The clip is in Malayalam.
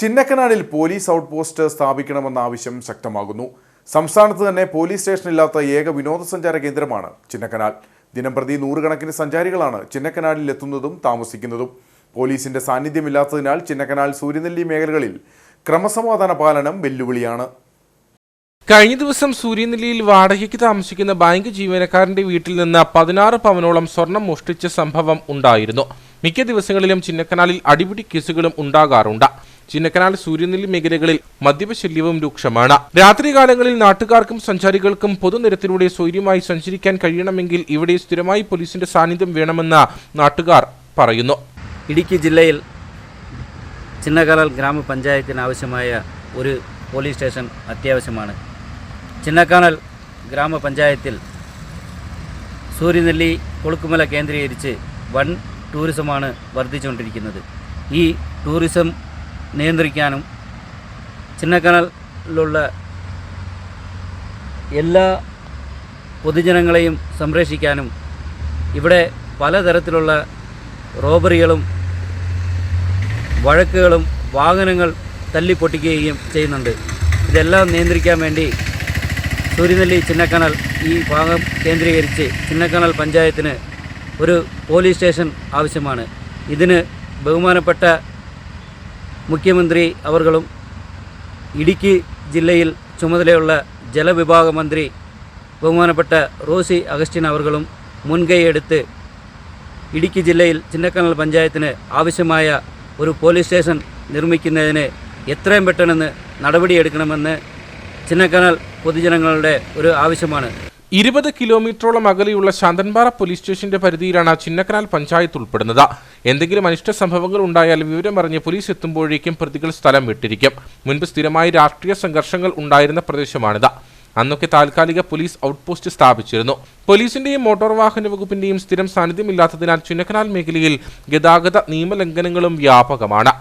ചിന്നക്കനാലിൽ പോലീസ് ഔട്ട് പോസ്റ്റ് സ്ഥാപിക്കണമെന്ന ആവശ്യം ശക്തമാകുന്നു. സംസ്ഥാനത്ത് തന്നെ പോലീസ് സ്റ്റേഷനില്ലാത്ത ഏക വിനോദസഞ്ചാര കേന്ദ്രമാണ് ചിന്നക്കനാൽ. ദിനംപ്രതി നൂറുകണക്കിന് സഞ്ചാരികളാണ് ചിന്നക്കനാലിൽ എത്തുന്നതും താമസിക്കുന്നതും. പോലീസിന്റെ സാന്നിധ്യമില്ലാത്തതിനാൽ ചിന്നക്കനാൽ സൂര്യനെല്ലി മേഖലകളിൽ ക്രമസമാധാന പാലനം വെല്ലുവിളിയാണ്. കഴിഞ്ഞ ദിവസം സൂര്യനെല്ലിയിൽ വാടകയ്ക്ക് താമസിക്കുന്ന ബാങ്ക് ജീവനക്കാരന്റെ വീട്ടിൽ നിന്ന് പതിനാറ് പവനോളം സ്വർണം മോഷ്ടിച്ച സംഭവം ഉണ്ടായിരുന്നു. മിക്ക ദിവസങ്ങളിലും ചിന്നക്കനാലിൽ അടിപിടി കേസുകളും ഉണ്ടാകാറുണ്ട്. ചിന്നക്കനാൽ സൂര്യനെല്ലി മേഖലകളിൽ മദ്യപശല്യവും രൂക്ഷമാണ്. രാത്രികാലങ്ങളിൽ നാട്ടുകാർക്കും സഞ്ചാരികൾക്കും പൊതുനിരത്തിലൂടെ സ്വൈര്യമായി സഞ്ചരിക്കാൻ കഴിയണമെങ്കിൽ ഇവിടെ സ്ഥിരമായി പോലീസിന്റെ സാന്നിധ്യം വേണമെന്ന് നാട്ടുകാർ പറയുന്നു. ഇടുക്കി ജില്ലയിൽ ചിന്നക്കനാൽ ഗ്രാമപഞ്ചായത്തിന് ആവശ്യമായ ഒരു പോലീസ് സ്റ്റേഷൻ അത്യാവശ്യമാണ്. ചിന്നക്കാനൽ ഗ്രാമപഞ്ചായത്തിൽ സൂര്യനെല്ലി കൊളുക്കുമല കേന്ദ്രീകരിച്ച് വൻ ടൂറിസമാണ് വർദ്ധിച്ചുകൊണ്ടിരിക്കുന്നത്. ഈ ടൂറിസം നിയന്ത്രിക്കാനും ചിന്നക്കനാലിലുള്ള എല്ലാ പൊതുജനങ്ങളെയും സംരക്ഷിക്കാനും ഇവിടെ പലതരത്തിലുള്ള റോബറികളും വഴക്കുകളും വാഹനങ്ങൾ തല്ലിപ്പൊട്ടിക്കുകയും ചെയ്യുന്നുണ്ട്. ഇതെല്ലാം നിയന്ത്രിക്കാൻ വേണ്ടി സൂര്യനെല്ലി ചിന്നക്കനാൽ ഈ ഭാഗം കേന്ദ്രീകരിച്ച് ചിന്നക്കനാൽ പഞ്ചായത്തിന് ഒരു പോലീസ് സ്റ്റേഷൻ ആവശ്യമാണ്. ഇതിന് ബഹുമാനപ്പെട്ട മുഖ്യമന്ത്രി അവർകളും ഇടുക്കി ജില്ലയിൽ ചുമതലയുള്ള ജലവിഭാഗ മന്ത്രി ബഹുമാനപ്പെട്ട റോസി അഗസ്റ്റിൻ അവർകളും മുൻകൈയെടുത്ത് ഇടുക്കി ജില്ലയിൽ ചിന്നക്കനൽ പഞ്ചായത്തിന് ആവശ്യമായ ഒരു പോലീസ് സ്റ്റേഷൻ നിർമ്മിക്കുന്നതിന് എത്രയും പെട്ടെന്ന് നടപടിയെടുക്കണമെന്ന് ചിന്നക്കനാൽ പൊതുജനങ്ങളുടെ ഒരു ആവശ്യമാണ്. ഇരുപത് കിലോമീറ്ററോളം അകലെയുള്ള ശാന്തൻപാറ പോലീസ് സ്റ്റേഷന്റെ പരിധിയിലാണ് ചിന്നക്കനാൽ പഞ്ചായത്ത് ഉൾപ്പെടുന്നത്. എന്തെങ്കിലും അനിഷ്ട സംഭവങ്ങൾ ഉണ്ടായാൽ വിവരമറിഞ്ഞ് പോലീസ് എത്തുമ്പോഴേക്കും പ്രതികൾ സ്ഥലം വിട്ടിരിക്കും. മുൻപ് സ്ഥിരമായി രാഷ്ട്രീയ സംഘർഷങ്ങൾ ഉണ്ടായിരുന്ന പ്രദേശമാണിത്. അന്നൊക്കെ താൽക്കാലിക പോലീസ് ഔട്ട് പോസ്റ്റ് സ്ഥാപിച്ചിരുന്നു. പോലീസിന്റെയും മോട്ടോർ വാഹന വകുപ്പിന്റെയും സ്ഥിരം സാന്നിധ്യമില്ലാത്തതിനാൽ ചിന്നക്കനാൽ മേഖലയിൽ ഗതാഗത നിയമലംഘനങ്ങളും വ്യാപകമാണ്.